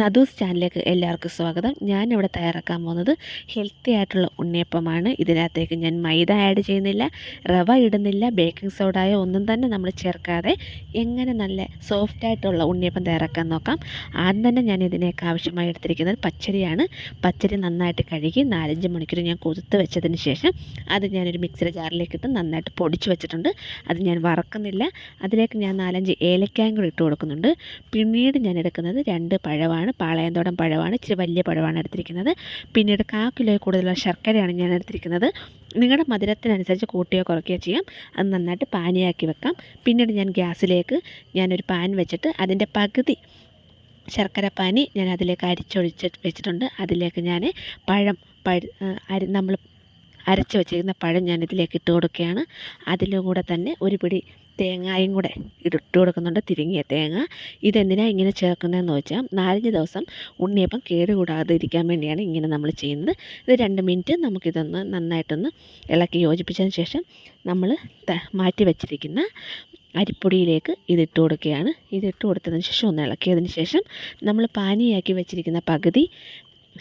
നദൂസ് ചാനലിലേക്ക് എല്ലാവർക്കും സ്വാഗതം. ഞാനിവിടെ തയ്യാറാക്കാൻ പോകുന്നത് ഹെൽത്തി ആയിട്ടുള്ള ഉണ്ണിയപ്പമാണ്. ഇതിനകത്തേക്ക് ഞാൻ മൈദ ആഡ് ചെയ്യുന്നില്ല റവ ഇടുന്നില്ല ബേക്കിംഗ് സോഡായോ ഒന്നും തന്നെ നമ്മൾ ചേർക്കാതെ എങ്ങനെ നല്ല സോഫ്റ്റ് ആയിട്ടുള്ള ഉണ്ണിയപ്പം തയ്യാറാക്കാൻ നോക്കാം. ആദ്യം തന്നെ ഞാൻ ഇതിനേക്ക് ആവശ്യമായി എടുത്തിരിക്കുന്നത് പച്ചരിയാണ്. പച്ചരി നന്നായിട്ട് കഴുകി നാലഞ്ച് മണിക്കൂർ ഞാൻ കുതിർത്ത് വെച്ചതിന് ശേഷം അത് ഞാനൊരു മിക്സിയുടെ ജാറിലേക്ക് ഇട്ട് നന്നായിട്ട് പൊടിച്ച് വെച്ചിട്ടുണ്ട്. അത് ഞാൻ വറക്കുന്നില്ല. അതിലേക്ക് ഞാൻ നാലഞ്ച് ഏലക്കായും കൂടി ഇട്ട് കൊടുക്കുന്നുണ്ട്. പിന്നീട് ഞാൻ എടുക്കുന്നത് രണ്ട് പഴമാണ് പാളയന്തോടം പഴമാണ് ഇച്ചിരി വലിയ പഴമാണ് എടുത്തിരിക്കുന്നത്. പിന്നീട് കാ കിലോ കൂടുതലുള്ള ശർക്കരയാണ് ഞാൻ എടുത്തിരിക്കുന്നത്. നിങ്ങളുടെ മധുരത്തിനനുസരിച്ച് കൂട്ടുകയോ കുറയ്ക്കുകയോ ചെയ്യാം. അത് നന്നായിട്ട് പാനിയാക്കി വെക്കാം. പിന്നീട് ഞാൻ ഗ്യാസിലേക്ക് ഞാനൊരു പാൻ വെച്ചിട്ട് അതിന്റെ പകുതി ശർക്കര പാനി ഞാൻ അതിലേക്ക് അരിച്ചൊഴിച്ച് വെച്ചിട്ടുണ്ട്. അതിലേക്ക് ഞാൻ പഴം പഴ അരി നമ്മൾ അരച്ച് വെച്ചിരിക്കുന്ന പഴം ഞാൻ ഇതിലേക്ക് ഇട്ട് കൊടുക്കുകയാണ്. അതിലൂടെ തന്നെ ഒരു പിടി തേങ്ങായും കൂടെ ഇട്ട് കൊടുക്കുന്നുണ്ട്. തിരുങ്ങിയ തേങ്ങ. ഇതെന്തിനാണ് ഇങ്ങനെ ചേർക്കുന്നതെന്ന് വെച്ചാൽ നാലഞ്ച് ദിവസം ഉണ്ണിയപ്പം കേടുകൂടാതെ ഇരിക്കാൻ വേണ്ടിയാണ് ഇങ്ങനെ നമ്മൾ ചെയ്യുന്നത്. ഇത് രണ്ട് മിനിറ്റ് നമുക്കിതൊന്ന് നന്നായിട്ടൊന്ന് ഇളക്കി യോജിപ്പിച്ചതിന് ശേഷം നമ്മൾ മാറ്റി വെച്ചിരിക്കുന്ന അരിപ്പൊടിയിലേക്ക് ഇതിട്ട് കൊടുക്കുകയാണ്. ഇതിട്ട് കൊടുത്തതിന് ശേഷം ഒന്ന് ഇളക്കിയതിന് ശേഷം നമ്മൾ പാനിയാക്കി വെച്ചിരിക്കുന്ന പകുതി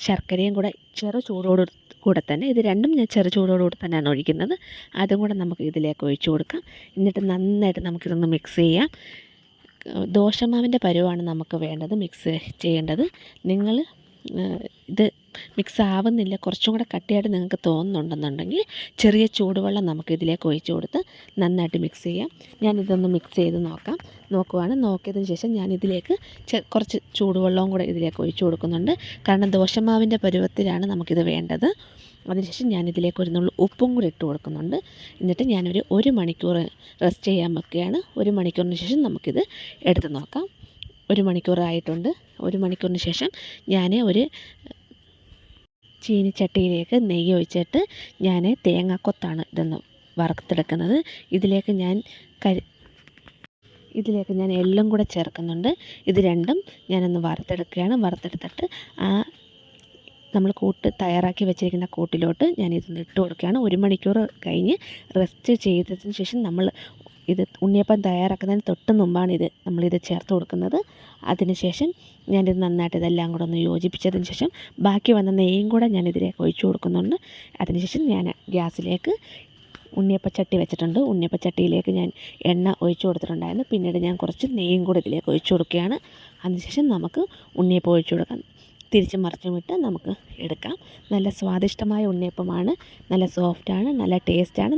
ശർക്കരയും കൂടെ ചെറു ചൂടോട് കൂടെ തന്നെ ഇത് രണ്ടും ഞാൻ ചെറു ചൂടോട് ചൂടോടുകൂടി തന്നെയാണ് ഒഴിക്കുന്നത്. അതും കൂടെ നമുക്ക് ഇതിലേക്ക് ഒഴിച്ചു കൊടുക്കാം. എന്നിട്ട് നന്നായിട്ട് നമുക്കിതൊന്ന് മിക്സ് ചെയ്യാം. ദോശമാവിന്റെ പരുവാണ് നമുക്ക് വേണ്ടത് മിക്സ് ചെയ്യേണ്ടത്. നിങ്ങൾ ഇത് മിക്സ് ആവുന്നില്ല കുറച്ചും കൂടെ കട്ടിയായിട്ട് നിങ്ങൾക്ക് തോന്നുന്നുണ്ടെന്നുണ്ടെങ്കിൽ ചെറിയ ചൂടുവെള്ളം നമുക്ക് ഇതിലേക്ക് ഒഴിച്ചു കൊടുത്ത് നന്നായിട്ട് മിക്സ് ചെയ്യാം. ഞാനിതൊന്ന് മിക്സ് ചെയ്ത് നോക്കാം. നോക്കുവാണ്. നോക്കിയതിന് ശേഷം ഞാൻ ഇതിലേക്ക് കുറച്ച് ചൂടുവെള്ളവും കൂടെ ഇതിലേക്ക് ഒഴിച്ചു കൊടുക്കുന്നുണ്ട്. കാരണം ദോശമാവിന്റെ പരുവത്തിലാണ് നമുക്കിത് വേണ്ടത്. അതിനുശേഷം ഞാനിതിലേക്ക് ഒരു നുള്ളു ഉപ്പും കൂടി ഇട്ട് കൊടുക്കുന്നുണ്ട്. എന്നിട്ട് ഞാനൊരു ഒരു മണിക്കൂർ റെസ്റ്റ് ചെയ്യാൻ വെക്കുകയാണ്. ഒരു മണിക്കൂറിന് ശേഷം നമുക്കിത് എടുത്ത് നോക്കാം. ഒരു മണിക്കൂറായിട്ടുണ്ട്. ഒരു മണിക്കൂറിന് ശേഷം ഞാൻ ഒരു ചീനിച്ചട്ടിയിലേക്ക് നെയ്യ് ഒഴിച്ചിട്ട് ഞാൻ തേങ്ങാക്കൊത്താണ് ഇതൊന്ന് വറുത്തെടുക്കുന്നത്. ഇതിലേക്ക് ഞാൻ കരി ഇതിലേക്ക് ഞാൻ എല്ലാം കൂടെ ചേർക്കുന്നുണ്ട്. ഇത് രണ്ടും ഞാനൊന്ന് വറുത്തെടുക്കുകയാണ്. വറുത്തെടുത്തിട്ട് ആ നമ്മൾ കൂട്ട് തയ്യാറാക്കി വെച്ചിരിക്കുന്ന കൂട്ടിലോട്ട് ഞാൻ ഇട്ട് കൊടുക്കുകയാണ്. ഒരു മണിക്കൂർ കഴിഞ്ഞ് റെസ്റ്റ് ചെയ്തതിന് ശേഷം നമ്മൾ ഇത് ഉണ്ണിയപ്പം തയ്യാറാക്കുന്നതിന് തൊട്ട് മുമ്പാണ് ഇത് നമ്മളിത് ചേർത്ത് കൊടുക്കുന്നത്. അതിനുശേഷം ഞാനിത് നന്നായിട്ട് ഇതെല്ലാം കൂടെ ഒന്ന് യോജിപ്പിച്ചതിന് ശേഷം ബാക്കി വന്ന നെയ്യും കൂടെ ഇതിലേക്ക് ഒഴിച്ചു കൊടുക്കുന്നുണ്ട്. അതിനുശേഷം ഞാൻ ഗ്യാസിലേക്ക് ഉണ്ണിയപ്പച്ചട്ടി വെച്ചിട്ടുണ്ട്. ഉണ്ണിയപ്പച്ചട്ടിയിലേക്ക് ഞാൻ എണ്ണ ഒഴിച്ചു കൊടുത്തിട്ടുണ്ടായിരുന്നു. പിന്നീട് ഞാൻ കുറച്ച് നെയ്യും കൂടെ ഇതിലേക്ക് ഒഴിച്ചു കൊടുക്കുകയാണ്. അതിനുശേഷം നമുക്ക് ഉണ്ണിയപ്പം ഒഴിച്ചു കൊടുക്കാം. തിരിച്ച് മറിച്ചും വിട്ട് നമുക്ക് എടുക്കാം. നല്ല സ്വാദിഷ്ടമായ ഉണ്ണിയപ്പമാണ്. നല്ല സോഫ്റ്റാണ്. നല്ല ടേസ്റ്റാണ്.